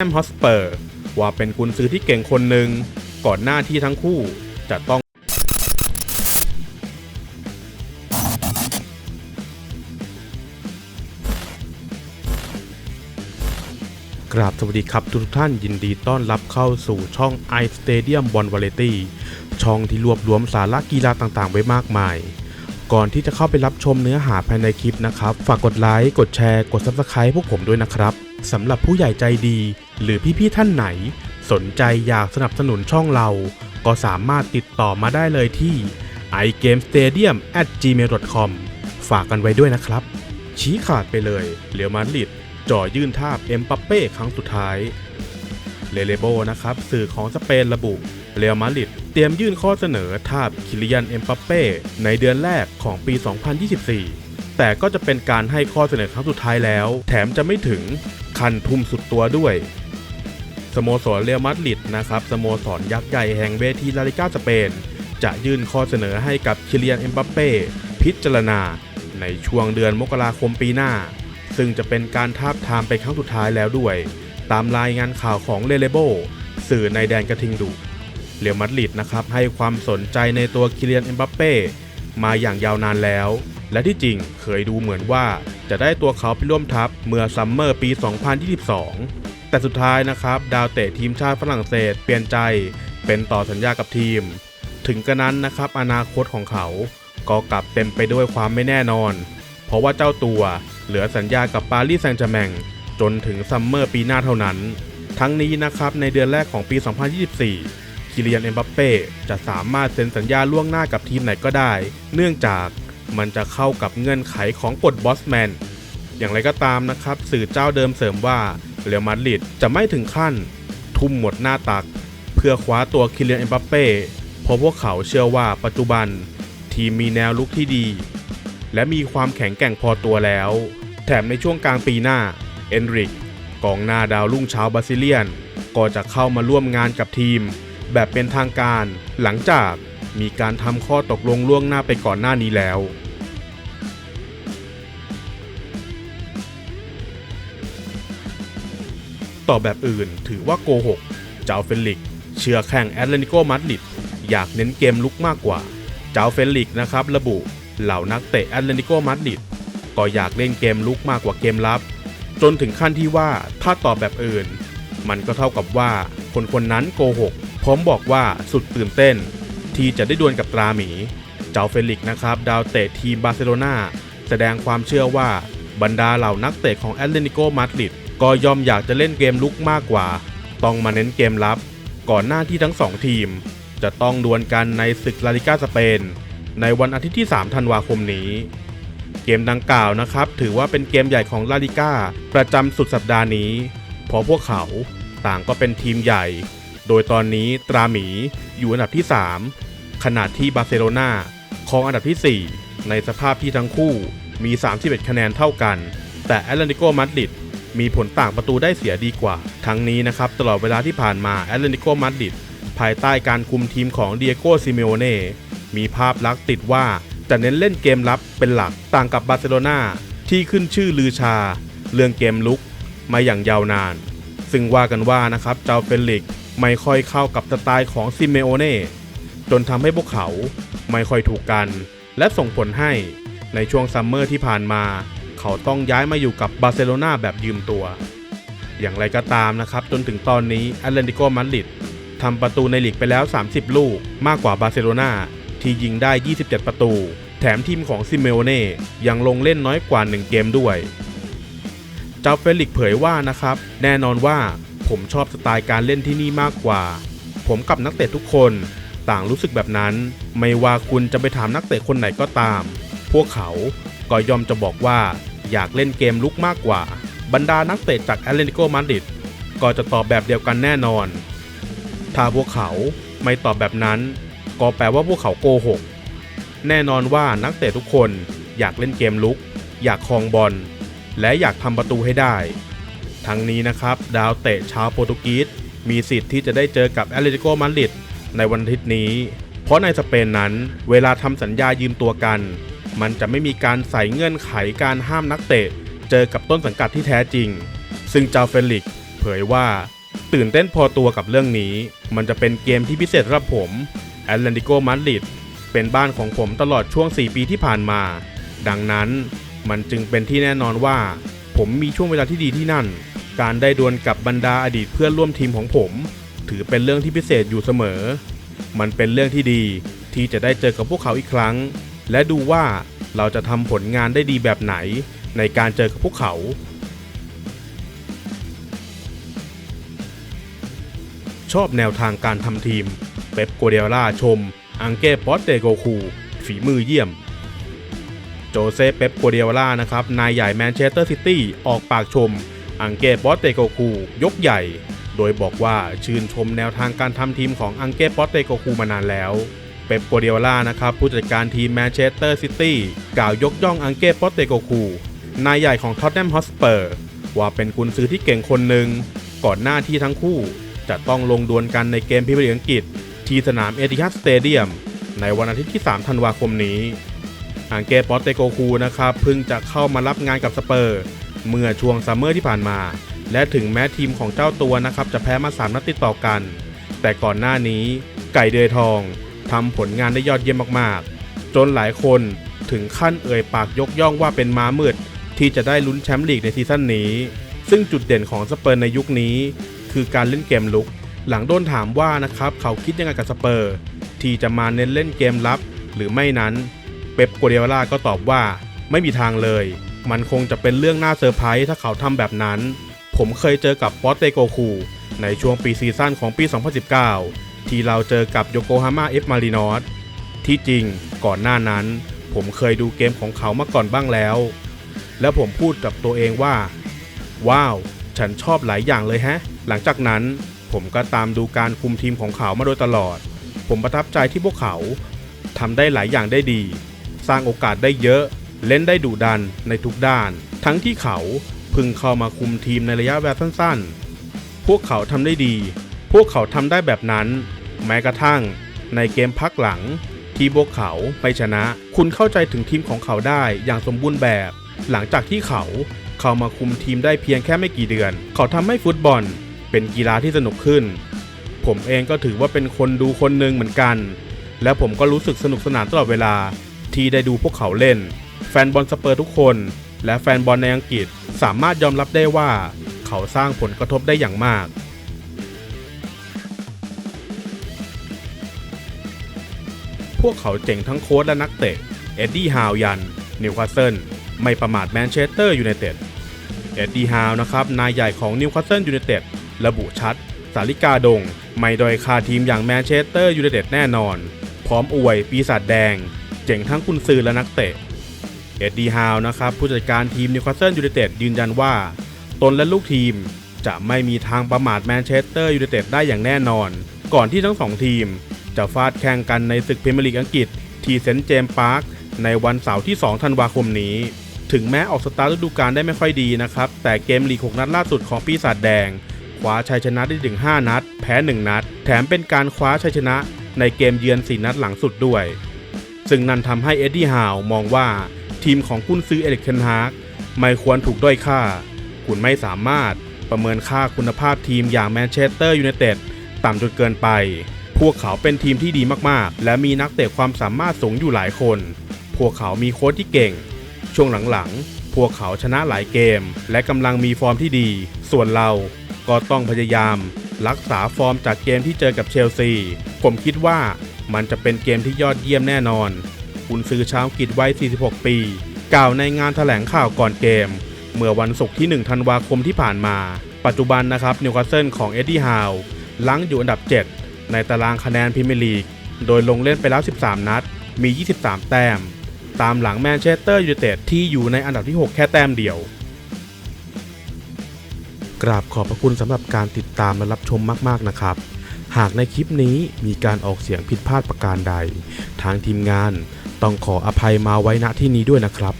แฮมฮอสเปอร์ว่าเป็นกุนซือที่เก่งคนหนึ่งก่อนหน้าที่ทั้งคู่จะต้องกราบสวัสดีครับทุกท่านยินดีต้อนรับเข้าสู่ช่อง i Stadium b o n Variety ช่องที่รวบรวมสาระกีฬาต่างๆ ไว้มากมาย ก่อนที่จะเข้าไปรับชมเนื้อหาภายในคลิปนะครับ ฝากกดไลค์ กดแชร์ กด Subscribe พวกผมด้วยนะครับสำหรับผู้ใหญ่ใจดี หรือพี่ๆท่านไหน สนใจอยากสนับสนุนช่องเรา ก็สามารถติดต่อมาได้เลยที่ iGameStadium at gmail.com ฝากกันไว้ด้วยนะครับ ชี้ขาดไปเลยเรียวมาดริดจ่อยื่นทาบเอ็มปัปเป้ครั้งสุดท้ายเลเลโบนะครับ สื่อของสเปนระบุเรอัลมาดริดเตรียมยื่นข้อเสนอทาบคิลิยันเอ็มปัปเป้ในเดือนแรกของปี 2024 แต่ก็จะเป็นการให้ข้อเสนอครั้งสุดท้ายแล้ว แถมจะไม่ถึงคันทุ่มสุดตัวด้วย สโมสรเรอัลมาดริดนะครับสโมสรยักษ์ใหญ่แห่งเวทีลาลิก้าสเปน จะยื่นข้อเสนอให้กับคิเลิยันเอ็มบัปเป้พิจารณา ในช่วงเดือนมกราคมปีหน้า ซึ่งจะเป็นการทาบทามไปครั้งสุดท้ายแล้วด้วย ตามรายงานข่าวของเลเลโบสื่อในแดนกระทิงดุเรียวมาดริดนะครับให้ความสนใจในตัวคิเลียนเอ็มบัปเป้มาอย่างยาวนานแล้ว และที่จริงเคยดูเหมือนว่าจะได้ตัวเขาไปร่วมทัพเมื่อซัมเมอร์ปี 2022 แต่สุดท้ายนะครับดาวเตะทีมชาติฝรั่งเศสเปลี่ยนใจเป็นต่อสัญญากับทีม ถึงกระนั้นนะครับอนาคตของเขาก็กลับเต็มไปด้วยความไม่แน่นอน เพราะว่าเจ้าตัวเหลือสัญญากับปารีสแซงต์แชร์แมงจนถึงซัมเมอร์ปีหน้าเท่านั้น ทั้งนี้นะครับในเดือนแรกของปี 2024 คิเลียนเอ็มบัปเป้จะสามารถเซ็นสัญญาล่วงหน้ากับทีมไหนก็ได้ เนื่องจากมันจะเข้ากับเงื่อนไขของกฎบอสแมนอย่างไรก็ตามนะครับ สื่อเจ้าเดิมเสริมว่าเรอัลมาดริดจะไม่ถึงขั้น ทุ่มหมดหน้าตัก เพื่อคว้าตัวคิเลียนเอ็มบัปเป้เพราะพวกเขาเชื่อว่าปัจจุบันทีมมีแนวลุกที่ดี และมีความแข็งแกร่งพอตัวแล้ว แถมในช่วงกลางปีหน้าเอนริกกองหน้าดาวรุ่งชาวบราซิเลียน ก็จะเข้ามาร่วมงานกับทีม แบบเป็นทางการหลังจากมีการทำข้อตกลงล่วงหน้าไปก่อนหน้านี้แล้ว ต่อแบบอื่น ถือว่าโกหก เจ้าเฟลิก เชื่อแข่งแอตเลติโกมาดริดอยากเน้นเกมลุกมากกว่า เจ้าเฟลิกนะครับระบุเหล่านักเตะแอตเลติโกมาดริดก็อยากเล่นเกมลุกมากกว่าเกมรับ จนถึงขั้นที่ว่าถ้าตอบแบบอื่น มันก็เท่ากับว่าคนคนนั้นโกหกพร้อมบอกว่าสุดตื่นเต้น ที่จะได้ดวลกับตราหมี เจ้าเฟลิกนะครับดาวเตะทีมบาร์เซโลนาแสดงความเชื่อว่าบรรดาเหล่านักเตะของแอตเลติโกมาดริด ก็ย่อมอยากจะเล่นเกมลุกมากกว่า ต้องมาเน้นเกมรับ ก่อนหน้าที่ทั้งสองทีม จะต้องดวลกันในศึกลาลิกาสเปน ในวันอาทิตย์ที่ 3 ธันวาคมนี้ เกมดังกล่าวนะครับ ถือว่าเป็นเกมใหญ่ของลาลิก้าประจำสุดสัปดาห์นี้เพราะพวกเขาต่างก็เป็นทีมใหญ่ โดยตอนนี้ตราหมีอยู่อันดับที่ 3 ขณะที่บาร์เซโลนาครองอันดับที่ 4 ในสภาพที่ทั้งคู่มี 31 คะแนนเท่ากัน แต่แอตเลติโกมาดริด มีผลต่างประตูได้เสียดีกว่า ทั้งนี้นะครับตลอดเวลาที่ผ่านมาแอตเลติโกมาดริดภายใต้การคุมทีมของเดียโกซิเมโอเน่มีภาพลักษณ์ติดว่าจะเน้นเล่นเกมรับเป็นหลักต่างกับบาร์เซโลนาที่ขึ้นชื่อลือชา เรื่องเกมลุกมาอย่างยาวนาน ซึ่งว่ากันว่านะครับเจ้าเฟลิกไม่ค่อยเข้ากับสไตล์ของซิเมโอเน่จนทำให้พวกเขาไม่ค่อยถูกกัน และส่งผลให้ในช่วงซัมเมอร์ที่ผ่านมา เขาต้องย้ายมาอยู่กับบาร์เซโลนาแบบยืมตัว อย่างไรก็ตามนะครับ จนถึงตอนนี้แอตเลติโกมาดริดทำประตูในลีกไปแล้ว 30 ลูกมากกว่าบาร์เซโลนาที่ยิงได้ 27 ประตู แถมทีมของซิเมโอเน่ยังลงเล่นน้อยกว่า 1 เกมด้วย เจ้าเฟลิกซ์เผยว่านะครับ แน่นอนว่าผมชอบสไตล์การเล่นที่นี่มากกว่า ผมกับนักเตะทุกคนต่างรู้สึกแบบนั้น ไม่ว่าคุณจะไปถามนักเตะคนไหนก็ตาม พวกเขาก็ยอมจะบอกว่า อยากเล่นเกมลุกมากกว่า บรรดานักเตะจากแอตเลติโกมาดริดก็จะตอบแบบเดียวกันแน่นอน ถ้าพวกเขาไม่ตอบแบบนั้น ก็แปลว่าพวกเขาโกหก แน่นอนว่านักเตะทุกคนอยากเล่นเกมลุก อยากครองบอล และอยากทำประตูให้ได้ ทั้งนี้นะครับ ดาวเตะชาวโปรตุกีสมีสิทธิ์ที่จะได้เจอกับแอตเลติโกมาดริดในวันอาทิตย์นี้ เพราะในสเปนนั้นเวลาทำสัญญายืมตัวกัน มันจะไม่มีการใส่เงื่อนไขการห้ามนักเตะ เจอกับต้นสังกัดที่แท้จริง ซึ่งเจ้าเฟลิกเผยว่า ตื่นเต้นพอตัวกับเรื่องนี้ มันจะเป็นเกมที่พิเศษสำหรับผมแอตเลติโกมาดริดเป็นบ้านของผมตลอดช่วง 4 ปีที่ผ่านมา ดังนั้นมันจึงเป็นที่แน่นอนว่า ผมมีช่วงเวลาที่ดีที่นั่น การได้ดวลกับบรรดาอดีตเพื่อนร่วมทีมของผม ถือเป็นเรื่องที่พิเศษอยู่เสมอ มันเป็นเรื่องที่ดีที่จะได้เจอกับพวกเขาอีกครั้ง และดูว่าเราจะทำผลงานได้ดีแบบไหนในการเจอกับพวกเขา ชอบแนวทางการทำทีม เป๊ปโกเดล่าชม อังเก้ปอตเตโกคู ฝีมือเยี่ยม โจเซเป๊ปโกเดล่านะครับ นายใหญ่แมนเชสเตอร์ซิตี้ออกปากชม อังเก้ปอตเตโกคู ยกใหญ่ โดยบอกว่าชื่นชมแนวทางการทำทีมของอังเก้ปอตเตโกคูมานานแล้ว เป๊ปโกเดล่านะครับผู้จัดการทีมแมนเชสเตอร์ซิตี้กล่าวยกย่องอังเก้ปอตเตโกคูนายใหญ่ของท็อตแนมฮอสเปอร์ว่าเป็นกุนซือที่เก่งคนหนึ่งก่อนหน้าที่ทั้งคู่จะต้องลงดวลกันในเกมพรีเมียร์อังกฤษ ที่สนามเอติฮัดสเตเดียมในวันอาทิตย์ที่ 3 ธันวาคมนี้อังเกปอตเตโกคูนะครับเพิ่งจะเข้ามารับงานกับสเปอร์ เมื่อช่วงซัมเมอร์ที่ผ่านมา และถึงแม้ทีมของเจ้าตัวนะครับจะแพ้มา 3 นัดติดต่อกัน แต่ก่อนหน้านี้ไก่เดือยทอง ทำผลงานได้ยอดเยี่ยมมากๆ จนหลายคนถึงขั้นเอ่ยปากยกย่องว่าเป็นม้ามืด ที่จะได้ลุ้นแชมป์ลีกในซีซั่นนี้ ซึ่งจุดเด่นของสเปอร์ในยุคนี้ คือการเล่นเกมลุก หลังโดนถามว่านะครับเขาคิดยังไงกับสเปอร์ ที่จะมาเน้นเล่นเกมรับหรือไม่นั้น เป๊ปโกเดโอล่าก็ตอบว่า ไม่มีทางเลย มันคงจะเป็นเรื่องน่าเซอร์ไพรส์ถ้าเขาทำแบบนั้น ผมเคยเจอกับปอตเตโกคูในช่วงปีซีซั่นของปี 2019 ที่เราเจอกับโยโกฮาม่าเอฟมารินอสที่จริงก่อนหน้านั้น ผมเคยดูเกมของเขามาก่อนบ้างแล้ว แล้วผมพูดกับตัวเองว่า ว้าว ฉันชอบหลายอย่างเลยแฮะ หลังจากนั้นผมก็ตามดูการคุมทีมของเขามาโดยตลอด ผมประทับใจที่พวกเขาทำได้หลายอย่างได้ดี สร้างโอกาสได้เยอะเล่นได้ดุดันในทุกด้าน ทั้งที่เขาพิ่งเข้ามาคุมทีมในระยะเวลาสั้นๆ พวกเขาทำได้ดี พวกเขาทำได้แบบนั้น แม้กระทั่ง ในเกมพักหลัง ที่พวกเขาไปชนะ คุณเข้าใจถึงทีมของเขาได้อย่างสมบูรณ์แบบ หลังจากที่เขาเข้ามาคุมทีมได้เพียงแค่ไม่กี่เดือน เขาทำให้ฟุตบอล เป็นกีฬาที่สนุกขึ้น ผมเองก็ถือว่าเป็นคนดูคนหนึ่งเหมือนกัน และผมก็รู้สึกสนุกสนานตลอดเวลาที่ได้ดูพวกเขาเล่น แฟนบอลสเปอร์ทุกคน และแฟนบอลในอังกฤษสามารถยอมรับได้ว่า เขาสร้างผลกระทบได้อย่างมาก พวกเขาเจ๋งทั้งโค้ชและนักเตะ เอ็ดดี้ฮาวยัน นิวคาสเซิล ไม่ประมาทแมนเชสเตอร์ยูไนเต็ด เอ็ดดี้ฮาวนะครับ นายใหญ่ของนิวคาสเซิลยูไนเต็ด ระบุชัด สาริกาดง ไม่ดอยค่าทีมอย่างแมนเชสเตอร์ยูไนเต็ดแน่นอน พร้อมอวยปีศาจแดง เจ๋งทั้งคุณซือและนักเตะ เอ็ดดี้ฮาวนะครับผู้จัดการทีมนิวคาสเซิลยูไนเต็ดยืนยันว่า ตนและลูกทีมจะไม่มีทางประมาทแมนเชสเตอร์ยูไนเต็ดได้อย่างแน่นอน ก่อนที่ทั้งสองทีม จะฟาดแข่งกันในศึกพรีเมียร์ลีกอังกฤษ ที่เซนต์เจมส์พาร์คในวันเสาร์ที่ 2 ธันวาคมนี้ ถึงแม้ออกสตาร์ทฤดูกาลได้ไม่ค่อยดีนะครับ แต่เกมลีก 6 นัดล่าสุดของปีศาจแดง คว้าชัยชนะได้ถึง 5 นัด แพ้ 1 นัด แถมเป็นการคว้าชัยชนะในเกมเยือน 4 นัดหลังสุดด้วย ซึ่งนั่นทำให้เอ็ดดี้ฮาวมองว่าทีมของกุนซือเอลิกเทนฮากไม่ควรถูกด้อยค่า คุณไม่สามารถประเมินค่าคุณภาพทีมอย่างแมนเชสเตอร์ยูไนเต็ดต่ำจนเกินไป พวกเขาเป็นทีมที่ดีมากๆ และมีนักเตะความสามารถสูงอยู่หลายคน พวกเขามีโค้ชที่เก่ง ช่วงหลังๆ พวกเขาชนะหลายเกม และกำลังมีฟอร์มที่ดี ส่วนเราก็ต้องพยายาม รักษาฟอร์มจากเกมที่เจอกับเชลซี ผมคิดว่ามันจะเป็นเกมที่ยอดเยี่ยมแน่นอนคุณซื้อชาวกฤษวัย 46 ปี กล่าวในงานแถลงข่าวก่อนเกม เมื่อวันศุกร์ที่ 1 ธันวาคมที่ผ่านมา ปัจจุบันนะครับนิวคาสเซิลของเอ็ดดี้ฮาวลังอยู่อันดับ 7 ในตารางคะแนนพรีเมียร์ลีก โดยลงเล่นไปแล้ว 13 นัด มี 23 แต้ม ตามหลังแมนเชสเตอร์ยูไนเต็ดที่อยู่ในอันดับที่ 6 แค่แต้มเดียว กราบขอบพระคุณสำหรับการติดตามและรับชมมาก ๆ นะครับ หากในคลิปนี้มีการออกเสียงผิดพลาดประการใด ทางทีมงานต้องขออภัยมาไว้ณที่นี้ด้วยนะครับ